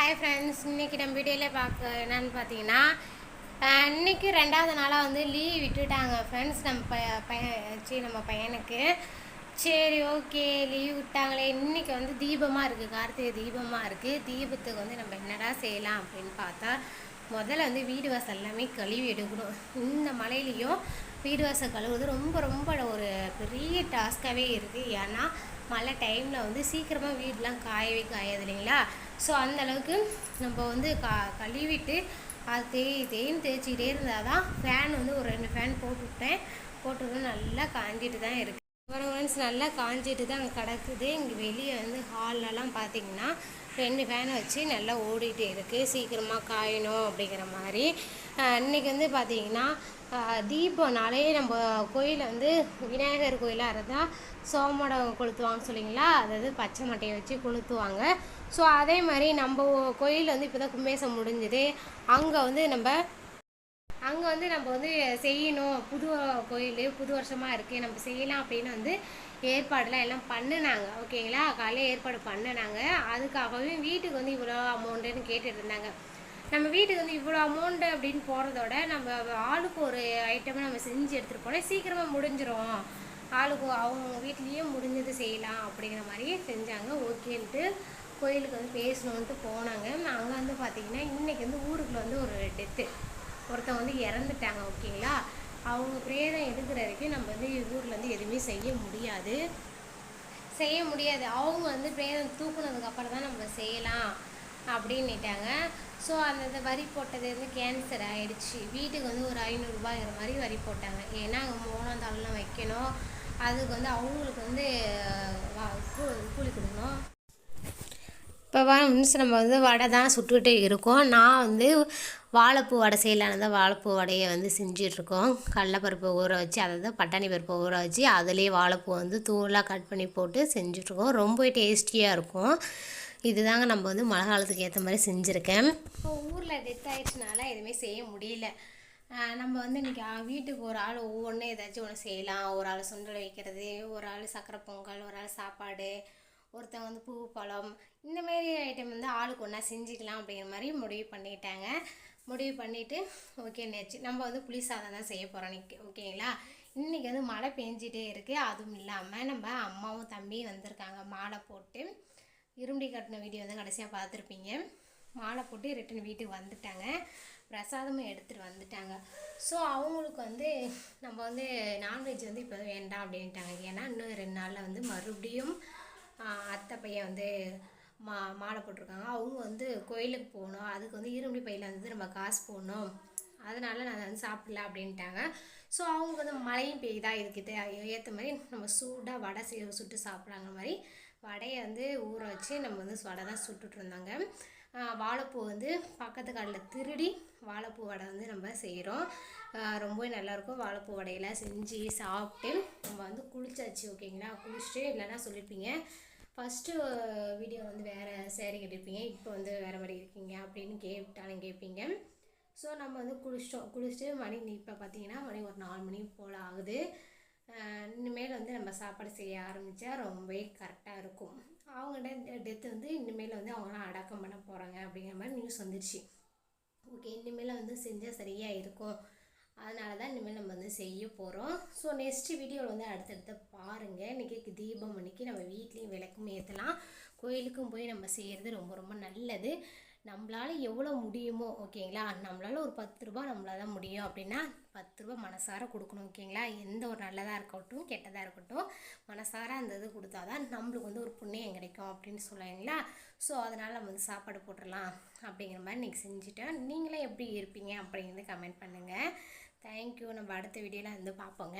Hi friends இன்றைக்கி நம்ம வீடியோவில் பார்க்க என்னென்னு பார்த்தீங்கன்னா இன்றைக்கி ரெண்டாவது நாளாக வந்து லீவ் விட்டுட்டாங்க ஃப்ரெண்ட்ஸ் நம்ம ப பையன் சரி நம்ம பையனுக்கு. சரி ஓகே லீவ் விட்டாங்களே. இன்றைக்கி வந்து தீபமாக இருக்குது கார்த்திகை தீபமாக இருக்குது தீபத்துக்கு வந்து நம்ம என்னடா செய்யலாம் அப்படின்னு பார்த்தா முதல்ல வந்து வீடு வாசல் எல்லாமே கழுவி எடுக்கணும். இந்த மழையிலையும் வீடு வாசல் கழுவுறது ரொம்ப ரொம்ப ஒரு பெரிய டாஸ்க்காகவே இருக்குது ஏன்னா மழை டைமில் வந்து சீக்கிரமாக வீடெலாம் காயவே காயாது இல்லைங்களா? ஸோ அந்த அளவுக்கு நம்ம வந்து கா கழுவிட்டு அது தேய் தேயின்னு தேய்ச்சிக்கிட்டே இருந்தால் தான் ஃபேன் வந்து ஒரு ரெண்டு ஃபேன் போட்டுவிட்டேன். போட்டுவிட்டு போட்டு நல்லா காஞ்சிட்டு தான் இருக்குது ஃப்ரெண்ட்ஸ் நல்லா காஞ்சிட்டு தான் அங்கே கிடக்குது. இங்கே வெளியே வந்து ஹால்லலாம் பார்த்தீங்கன்னா ரெண்டு ஃபேனை வச்சு நல்லா ஓடிட்டு இருக்குது சீக்கிரமாக காயணும் அப்படிங்கிற மாதிரி. இன்றைக்கி இன்னைக்கு வந்து பார்த்தீங்கன்னா தீபம்னாலே நம்ம கோயிலில் வந்து விநாயகர் கோயிலாக இருந்தால் சோமடம் கொளுத்துவாங்க சொல்லிங்களா அதாவது பச்சை மட்டையை வச்சு கொளுத்துவாங்க. ஸோ அதே மாதிரி நம்ம கோயில் வந்து இப்போ தான் கும்பேசம் முடிஞ்சுது. அங்கே வந்து நம்ம அங்கே வந்து நம்ம வந்து செய்யணும். புது கோயில் புது வருஷமாக இருக்குது நம்ம செய்யலாம் அப்படின்னு வந்து ஏற்பாடெலாம் எல்லாம் பண்ணினாங்க. ஓகேங்களா? காலையில் ஏற்பாடு பண்ணினாங்க. அதுக்காகவே வீட்டுக்கு வந்து இவ்வளோ அமௌண்ட்டுன்னு கேட்டுட்டு இருந்தாங்க. நம்ம வீட்டுக்கு வந்து இவ்வளோ அமௌண்ட்டு அப்படின்னு போகிறதோட நம்ம ஆளுக்கு ஒரு ஐட்டமை நம்ம செஞ்சு எடுத்துகிட்டு போனால் சீக்கிரமாக முடிஞ்சிரும். ஆளுக்கு அவங்க வீட்லேயே முடிஞ்சது செய்யலாம் அப்படிங்கிற மாதிரி செஞ்சாங்க. ஓகேன்ட்டு கோயிலுக்கு வந்து பேசணுன்ட்டு போனாங்க. அங்கே வந்து பார்த்திங்கன்னா இன்றைக்கி வந்து ஊருக்குள்ள வந்து ஒரு டெத்து ஒருத்தவங்க வந்து இறந்துட்டாங்க ஓகேங்களா? அவங்க பிரேதம் எடுக்கிற வரைக்கும் நம்ம வந்து ஊரில் வந்து எதுவுமே செய்ய முடியாது. செய்ய முடியாது. அவங்க வந்து பிரேதம் தூக்குனதுக்கப்புறம் தான் நம்ம செய்யலாம் அப்படின்னுட்டாங்க. ஸோ அந்த இது வரி போட்டது வந்து கேன்சர் ஆகிடுச்சி வீட்டுக்கு வந்து ஒரு ஐநூறுரூபாங்கிற மாதிரி வரி போட்டாங்க. ஏன்னா அங்கே மூணாம் தாளெலாம் வைக்கணும். அதுக்கு வந்து அவங்களுக்கு வந்து வா- கூ- கூலி கொடுக்கணும். இப்போ மீன்ஸ் நம்ம வந்து வடை தான் சுட்டுக்கிட்டே இருக்கோம். நான் வந்து வாழைப்பூ வடை செய்யலான்னு தான் வாழைப்பூ வடையை வந்து செஞ்சிட்ருக்கோம். கடலப்பருப்பை ஊற வச்சு அதாவது பட்டாணி பருப்பை ஊற வச்சு அதுலேயே வாழைப்பூ வந்து தூளாக கட் பண்ணி போட்டு செஞ்சுட்ருக்கோம். ரொம்ப டேஸ்டியாக இருக்கும். இதுதாங்க நம்ம வந்து மழை காலத்துக்கு ஏற்ற மாதிரி செஞ்சுருக்கேன். இப்போ ஊரில் டெத் ஆயிடுச்சுனால எதுவுமே செய்ய முடியல. நம்ம வந்து இன்றைக்கி வீட்டுக்கு ஒரு ஆள் ஒவ்வொன்றும் ஏதாச்சும் ஒன்று செய்யலாம். ஒரு ஆள் சுண்டல் வைக்கிறது ஒரு ஆள் சக்கரை பொங்கல் ஒரு ஆள் சாப்பாடு ஒருத்தவங்க வந்து பூ பழம். இந்தமாரி ஐட்டம் வந்து ஆளுக்கு ஒன்றா செஞ்சுக்கலாம் அப்படிங்கிற மாதிரி முடிவு பண்ணிட்டாங்க. முடிவு பண்ணிவிட்டு ஓகே நேச்சு நம்ம வந்து புளி சாதம் தான் செய்ய போகிறோம் இன்னைக்கு ஓகேங்களா இன்றைக்கி வந்து மழை பெஞ்சிட்டே இருக்குது அதுவும் இல்லாமல் நம்ம அம்மாவும் தம்பியும் வந்திருக்காங்க. மாலை போட்டு. இரும்படி கட்டின வீடியோ வந்து கடைசியாக பார்த்துருப்பீங்க. மாலை போட்டு ரிட்டன் வீட்டுக்கு வந்துட்டாங்க. பிரசாதமும் எடுத்துகிட்டு வந்துட்டாங்க. ஸோ அவங்களுக்கு வந்து நம்ம வந்து நான்வெஜ் வந்து இப்போ வேண்டாம் அப்படின்ட்டாங்க. ஏன்னா இன்னும் ரெண்டு நாளில் வந்து மறுபடியும் அத்தை பையன் வந்து மா மாலை போட்டிருக்காங்க. அவங்க வந்து கோயிலுக்கு போகணும். அதுக்கு வந்து இரும்படி பையில் வந்து நம்ம காசு போடணும். அதனால் நான் வந்து சாப்பிடல அப்படின்ட்டாங்க. ஸோ அவங்க வந்து மழையும் பெய்யுதா இதுக்கு ஏற்ற மாதிரி நம்ம சூடாக வடை செய்ய சுட்டு சாப்பிட்றாங்க மாதிரி வடையை வந்து ஊற வச்சு நம்ம வந்து வடை தான் சுட்டுட்டு இருந்தாங்க. வாழைப்பூ வந்து பக்கத்து காலில் திருடி வாழைப்பூ வடை வந்து நம்ம செய்கிறோம் ரொம்பவே நல்லாயிருக்கும் வாழைப்பூ வடையெல்லாம் செஞ்சு சாப்பிட்டு நம்ம வந்து குளிச்சாச்சு ஓகேங்களா? குளிச்சுட்டு இல்லைன்னா சொல்லியிருப்பீங்க ஃபஸ்ட்டு வீடியோ வந்து வேறு சேரீ கட்டியிருப்பீங்க இப்போ வந்து வேறு மாதிரி இருக்கீங்க அப்படின்னு கேட்டாலும் கேட்பீங்க ஸோ நம்ம வந்து குளிச்சிட்டோம் குளிச்சுட்டு மணி இப்போ பார்த்தீங்கன்னா மணி ஒரு நாலு மணி போல் ஆகுது. இனிமேல் வந்து நம்ம சாப்பாடு செய்ய ஆரம்பித்தா ரொம்பவே கரெக்டாக இருக்கும். அவங்க டெத்து வந்து இனிமேல் வந்து அவங்களாம் அடக்கம் பண்ண போகிறாங்க அப்படிங்கிற மாதிரி நியூஸ் வந்துடுச்சு ஓகே இனிமேல் வந்து செஞ்சால் சரியாக இருக்கும். அதனால தான் இனிமேல் நம்ம வந்து செய்ய போகிறோம் ஸோ நெக்ஸ்ட் வீடியோவில் வந்து அடுத்தடுத்து பாருங்கள் இன்றைக்கி தீபம் அன்றைக்கி நம்ம வீட்லேயும் விளக்கும் ஏற்றலாம் கோயிலுக்கும் போய் நம்ம செய்கிறது ரொம்ப ரொம்ப நல்லது. நம்மளால் எவ்வளோ முடியுமோ ஓகேங்களா? நம்மளால் ஒரு பத்து ரூபா நம்மளால தான் முடியும் அப்படின்னா பத்து ரூபா மனசார கொடுக்கணும் ஓகேங்களா? எந்த ஒரு நல்லதாக இருக்கட்டும் கெட்டதாக இருக்கட்டும் மனசார அந்த இது கொடுத்தா தான் நம்மளுக்கு வந்து ஒரு புண்ணியம் கிடைக்கும் அப்படின்னு சொல்லுவீங்களா? ஸோ அதனால் நம்ம வந்து சாப்பாடு போட்டுடலாம் அப்படிங்கிற மாதிரி இன்றைக்கி செஞ்சுட்டேன் நீங்களே எப்படி இருப்பீங்க அப்படிங்கிறது கமெண்ட் பண்ணுங்கள் தேங்க்யூ நம்ம அடுத்த வீடியோவில் வந்து பார்ப்போங்க.